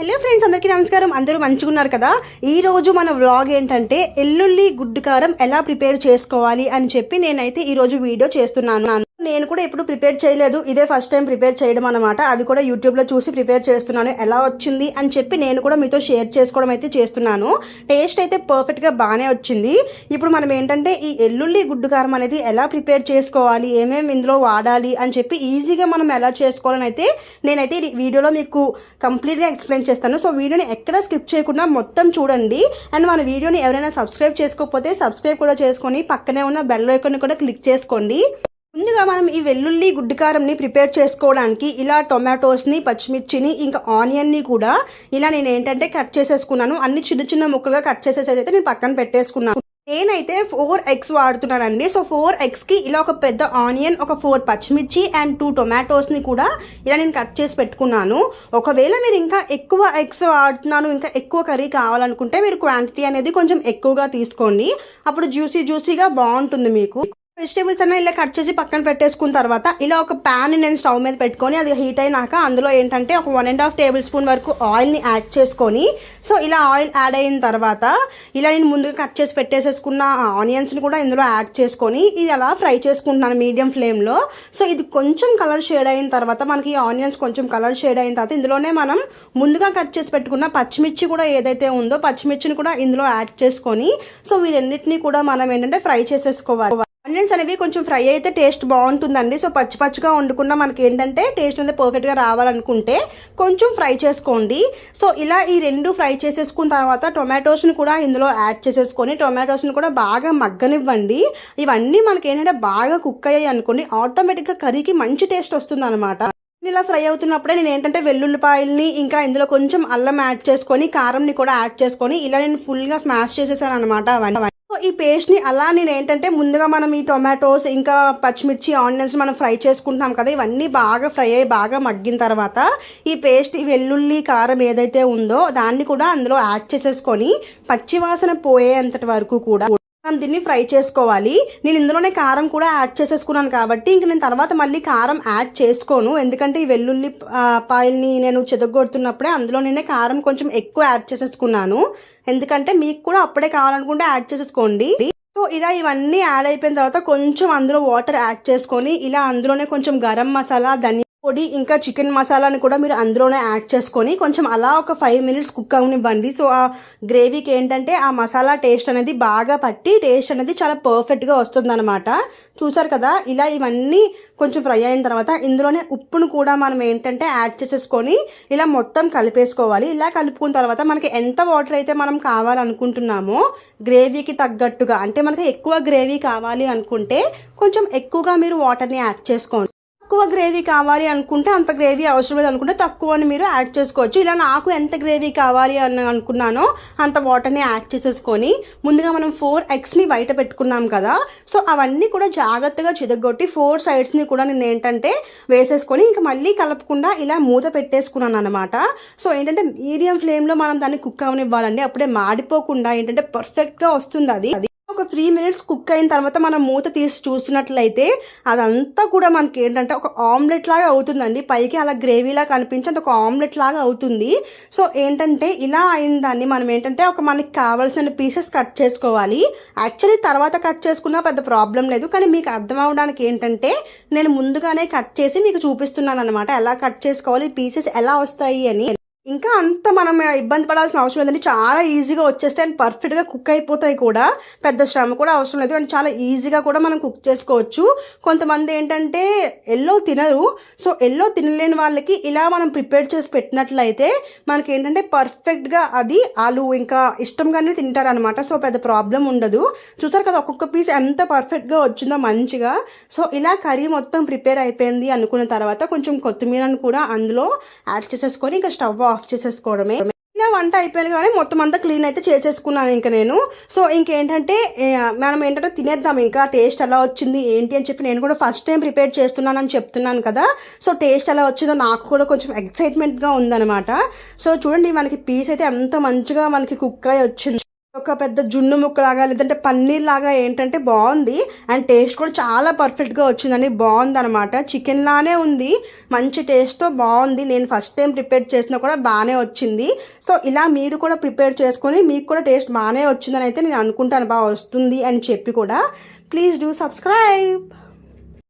Hello friends అందరికీ నమస్కారం. అందరూ మంచిగా ఉన్నారు కదా? ఈ రోజు మన వ్లాగ్ ఏంటంటే ఎల్లుల్లి గుడ్డు కారం ఎలా ప్రిపేర్ చేసుకోవాలి అని చెప్పి నేనైతే ఈ రోజు వీడియో చేస్తున్నాను. నేను కూడా ఎప్పుడు ప్రిపేర్ చేయలేదు. ఇదే ఫస్ట్ టైం ప్రిపేర్ చేయడం అనమాట అది కూడా యూట్యూబ్లో చూసి ప్రిపేర్ చేస్తున్నాను. ఎలా వచ్చింది అని చెప్పి నేను కూడా మీతో షేర్ చేసుకోవడం అయితే చేస్తున్నాను. టేస్ట్ అయితే పర్ఫెక్ట్గా బాగానే వచ్చింది. ఇప్పుడు మనం ఏంటంటే ఈ ఎల్లుల్లి గుడ్డు కారం అనేది ఎలా ప్రిపేర్ చేసుకోవాలి? ఏమేమి ఇందులో వాడాలి? అని చెప్పి ఈజీగా మనం ఎలా చేసుకోవాలని అయితే నేనైతే వీడియోలో మీకు కంప్లీట్గా ఎక్స్ప్లెయిన్ చేస్తాను. సో వీడియోని ఎక్కడ స్కిప్ చేయకుండా మొత్తం చూడండి. అండ్ మన వీడియోని ఎవరైనా సబ్స్క్రైబ్ చేసుకోకపోతే సబ్స్క్రైబ్ కూడా చేసుకొని పక్కనే ఉన్న బెల్ ఐకాన్ కూడా క్లిక్ చేసుకోండి. ముందుగా మనం ఈ వెల్లుల్లి గుడ్డికారంని ప్రిపేర్ చేసుకోవడానికి ఇలా టొమాటోస్ని పచ్చిమిర్చిని ఇంకా ఆనియన్ని కూడా ఇలా నేను ఏంటంటే కట్ చేసేసుకున్నాను. అన్ని చిన్న చిన్న ముక్కలుగా కట్ చేసేసేదైతే నేను పక్కన పెట్టేసుకున్నాను. నేనైతే ఫోర్ ఎగ్స్ వాడుతున్నానండి. సో ఫోర్ ఎగ్స్కి ఇలా ఒక పెద్ద ఆనియన్ ఒక ఫోర్ పచ్చిమిర్చి అండ్ టూ టొమాటోస్ని కూడా ఇలా నేను కట్ చేసి పెట్టుకున్నాను. ఒకవేళ మీరు ఇంకా ఎక్కువ ఎగ్స్ వాడుతున్నాను ఇంకా ఎక్కువ కర్రీ కావాలనుకుంటే మీరు క్వాంటిటీ అనేది కొంచెం ఎక్కువగా తీసుకోండి. అప్పుడు జ్యూసీ జ్యూసీగా బాగుంటుంది మీకు. వెజిటేబుల్స్ అన్నీ ఇలా కట్ చేసి పక్కన పెట్టేసుకున్న తర్వాత ఇలా ఒక ప్యాన్ నేను స్టవ్ మీద పెట్టుకొని అది హీట్ అయినాక అందులో ఏంటంటే ఒక one and half table spoon వరకు ఆయిల్ని యాడ్ చేసుకొని సో ఇలా ఆయిల్ యాడ్ అయిన తర్వాత ఇలా నేను ముందుగా కట్ చేసి పెట్టేసేసుకున్న ఆనియన్స్ని కూడా ఇందులో యాడ్ చేసుకొని ఇది అలా ఫ్రై చేసుకుంటున్నాను మీడియం ఫ్లేమ్లో సో ఇది కొంచెం కలర్ షేడ్ అయిన తర్వాత మనకి ఆనియన్స్ కొంచెం కలర్ షేడ్ అయిన తర్వాత ఇందులోనే మనం ముందుగా కట్ చేసి పెట్టుకున్న పచ్చిమిర్చి కూడా ఏదైతే ఉందో పచ్చిమిర్చిని కూడా ఇందులో యాడ్ చేసుకొని సో వీరన్నిటిని కూడా మనం ఏంటంటే ఫ్రై చేసేసుకోవాలి. ఆనియన్స్ అనేవి కొంచెం ఫ్రై అయితే టేస్ట్ బాగుంటుందండి. సో పచ్చి పచ్చిగా వండుకున్నా మనకి ఏంటంటే టేస్ట్ అనేది పర్ఫెక్ట్గా రావాలనుకుంటే కొంచెం ఫ్రై చేసుకోండి. సో ఇలా ఈ రెండు ఫ్రై చేసేసుకున్న తర్వాత టొమాటోస్ని కూడా ఇందులో యాడ్ చేసేసుకొని టొమాటోస్ని కూడా బాగా మగ్గనివ్వండి. ఇవన్నీ మనకి ఏంటంటే బాగా కుక్ అయ్యాయి అనుకోండి ఆటోమేటిక్గా కర్రీకి మంచి టేస్ట్ వస్తుంది అనమాట ఇలా ఫ్రై అవుతున్నప్పుడే నేను ఏంటంటే వెల్లుల్లిపాయల్ని ఇంకా ఇందులో కొంచెం అల్లం యాడ్ చేసుకొని కారంని కూడా యాడ్ చేసుకొని ఇలా నేను ఫుల్గా స్మాష్ చేసేసాను అనమాట అవన్నీ. ఈ పేస్ట్ని అలా నేను ఏంటంటే ముందుగా మనం ఈ టొమాటోస్ ఇంకా పచ్చిమిర్చి ఆనియన్స్ మనం ఫ్రై చేసుకుంటున్నాం కదా ఇవన్నీ బాగా ఫ్రై అయ్యి బాగా మగ్గిన తర్వాత ఈ పేస్ట్ ఈ వెల్లుల్లి కారం ఏదైతే ఉందో దాన్ని కూడా అందులో యాడ్ చేసేసుకొని పచ్చివాసన పోయేంతటి వరకు కూడా మనం దీన్ని ఫ్రై చేసుకోవాలి. నేను ఇందులోనే కారం కూడా యాడ్ చేసేసుకున్నాను కాబట్టి ఇంక నేను తర్వాత మళ్ళీ కారం యాడ్ చేసుకోను. ఎందుకంటే ఈ వెల్లుల్లి పాయల్ని నేను చెదగొడుతున్నప్పుడే అందులో నేనే కారం కొంచెం ఎక్కువ యాడ్ చేసేసుకున్నాను. ఎందుకంటే మీకు కూడా అప్పుడే కావాలనుకుంటే యాడ్ చేసేసుకోండి. సో ఇలా ఇవన్నీ యాడ్ అయిపోయిన తర్వాత కొంచెం అందులో వాటర్ యాడ్ చేసుకొని ఇలా అందులోనే కొంచెం గరం మసాలా ధనియా పొడి ఇంకా చికెన్ మసాలాని కూడా మీరు అందులోనే యాడ్ చేసుకొని కొంచెం అలా ఒక ఫైవ్ మినిట్స్ కుక్ అవనివ్వండి. సో ఆ గ్రేవీకి ఏంటంటే ఆ మసాలా టేస్ట్ అనేది బాగా పట్టి టేస్ట్ అనేది చాలా పర్ఫెక్ట్గా వస్తుందన్నమాట. చూసారు కదా ఇలా ఇవన్నీ కొంచెం ఫ్రై అయిన తర్వాత ఇందులోనే ఉప్పును కూడా మనం ఏంటంటే యాడ్ చేసేసుకొని ఇలా మొత్తం కలిపేసుకోవాలి. ఇలా కలుపుకున్న తర్వాత మనకి ఎంత వాటర్ అయితే మనం కావాలనుకుంటున్నామో గ్రేవీకి తగ్గట్టుగా అంటే మనకి ఎక్కువ గ్రేవీ కావాలి అనుకుంటే కొంచెం ఎక్కువగా మీరు వాటర్ని యాడ్ చేసుకోండి. తక్కువ గ్రేవీ కావాలి అనుకుంటే అంత గ్రేవీ అవసరం లేదు అనుకుంటే తక్కువని మీరు యాడ్ చేసుకోవచ్చు. ఇలా నాకు ఎంత గ్రేవీ కావాలి అని అనుకున్నానో అంత వాటర్ని యాడ్ చేసేసుకొని ముందుగా మనం ఫోర్ ఎగ్స్ని బయట పెట్టుకున్నాం కదా. సో అవన్నీ కూడా జాగ్రత్తగా చిదగొట్టి ఫోర్ సైడ్స్ని కూడా నేను ఏంటంటే వేసేసుకొని ఇంకా మళ్ళీ కలపకుండా ఇలా మూత పెట్టేసుకున్నాను అనమాట సో ఏంటంటే మీడియం ఫ్లేమ్లో మనం దాన్ని కుక్ అవనివ్వాలండి. అప్పుడే మాడిపోకుండా ఏంటంటే పర్ఫెక్ట్గా వస్తుంది అది అది. ఒక త్రీ మినిట్స్ కుక్ అయిన తర్వాత మనం మూత తీసి చూసినట్లయితే అదంతా కూడా మనకి ఏంటంటే ఒక ఆమ్లెట్ లాగా అవుతుందండి. పైకి అలా గ్రేవీలా కనిపించి ఒక ఆమ్లెట్ లాగా అవుతుంది. సో ఏంటంటే ఇలా అయిన దాన్ని మనం ఏంటంటే ఒక మనకి కావాల్సిన పీసెస్ కట్ చేసుకోవాలి. యాక్చువల్లీ తర్వాత కట్ చేసుకున్నా పెద్ద ప్రాబ్లం లేదు. కానీ మీకు అర్థం అవడానికి ఏంటంటే నేను ముందుగానే కట్ చేసి మీకు చూపిస్తున్నాను అనమాట ఎలా కట్ చేసుకోవాలి పీసెస్ ఎలా వస్తాయి అని. ఇంకా అంత మనం ఇబ్బంది పడాల్సిన అవసరం లేదండి. చాలా ఈజీగా వచ్చేస్తే అండ్ పర్ఫెక్ట్గా కుక్ అయిపోతాయి కూడా. పెద్ద శ్రమ కూడా అవసరం లేదు. అండ్ చాలా ఈజీగా కూడా మనం కుక్ చేసుకోవచ్చు. కొంతమంది ఏంటంటే ఎల్లో తినరు. సో ఎల్లో తినలేని వాళ్ళకి ఇలా మనం ప్రిపేర్ చేసి పెట్టినట్లయితే మనకి ఏంటంటే పర్ఫెక్ట్గా అది వాళ్ళు ఇంకా ఇష్టంగానే తింటారనమాట సో పెద్ద ప్రాబ్లం ఉండదు. చూసారు కదా ఒక్కొక్క పీస్ ఎంత పర్ఫెక్ట్గా వచ్చిందో మంచిగా. సో ఇలా కర్రీ మొత్తం ప్రిపేర్ అయిపోయింది అనుకున్న తర్వాత కొంచెం కొత్తిమీరను కూడా అందులో యాడ్ చేసేసుకొని ఇంకా స్టవ్ ఆఫ్ చేసేసుకోవడమే. ఇలా వంట అయిపోయింది కానీ మొత్తం అంతా క్లీన్ అయితే చేసేసుకున్నాను ఇంకా నేను. సో ఇంకేంటంటే మనం ఏంటంటే తినేద్దాం ఇంకా టేస్ట్ ఎలా వచ్చింది ఏంటి అని చెప్పి నేను కూడా ఫస్ట్ టైం ప్రిపేర్ చేస్తున్నానని చెప్తున్నాను కదా. సో టేస్ట్ ఎలా వచ్చిందో నాకు కూడా కొంచెం ఎక్సైట్మెంట్గా ఉందన్నమాట. సో చూడండి మనకి పీస్ అయితే ఎంత మంచిగా మనకి కుక్ అయి వచ్చింది. ఒక పెద్ద జున్ను ముక్కలాగా లేదంటే పన్నీర్ లాగా ఏంటంటే బాగుంది. అండ్ టేస్ట్ కూడా చాలా పర్ఫెక్ట్గా వచ్చిందని బాగుంది అనమాట చికెన్లానే ఉంది. మంచి టేస్ట్తో బాగుంది. నేను ఫస్ట్ టైం ప్రిపేర్ చేసినా కూడా బాగానే వచ్చింది. సో ఇలా మీరు కూడా ప్రిపేర్ చేసుకొని మీకు కూడా టేస్ట్ బాగానే వచ్చిందని అయితే నేను అనుకుంటాను. బాగా వస్తుంది అని చెప్పి కూడా. Please do subscribe.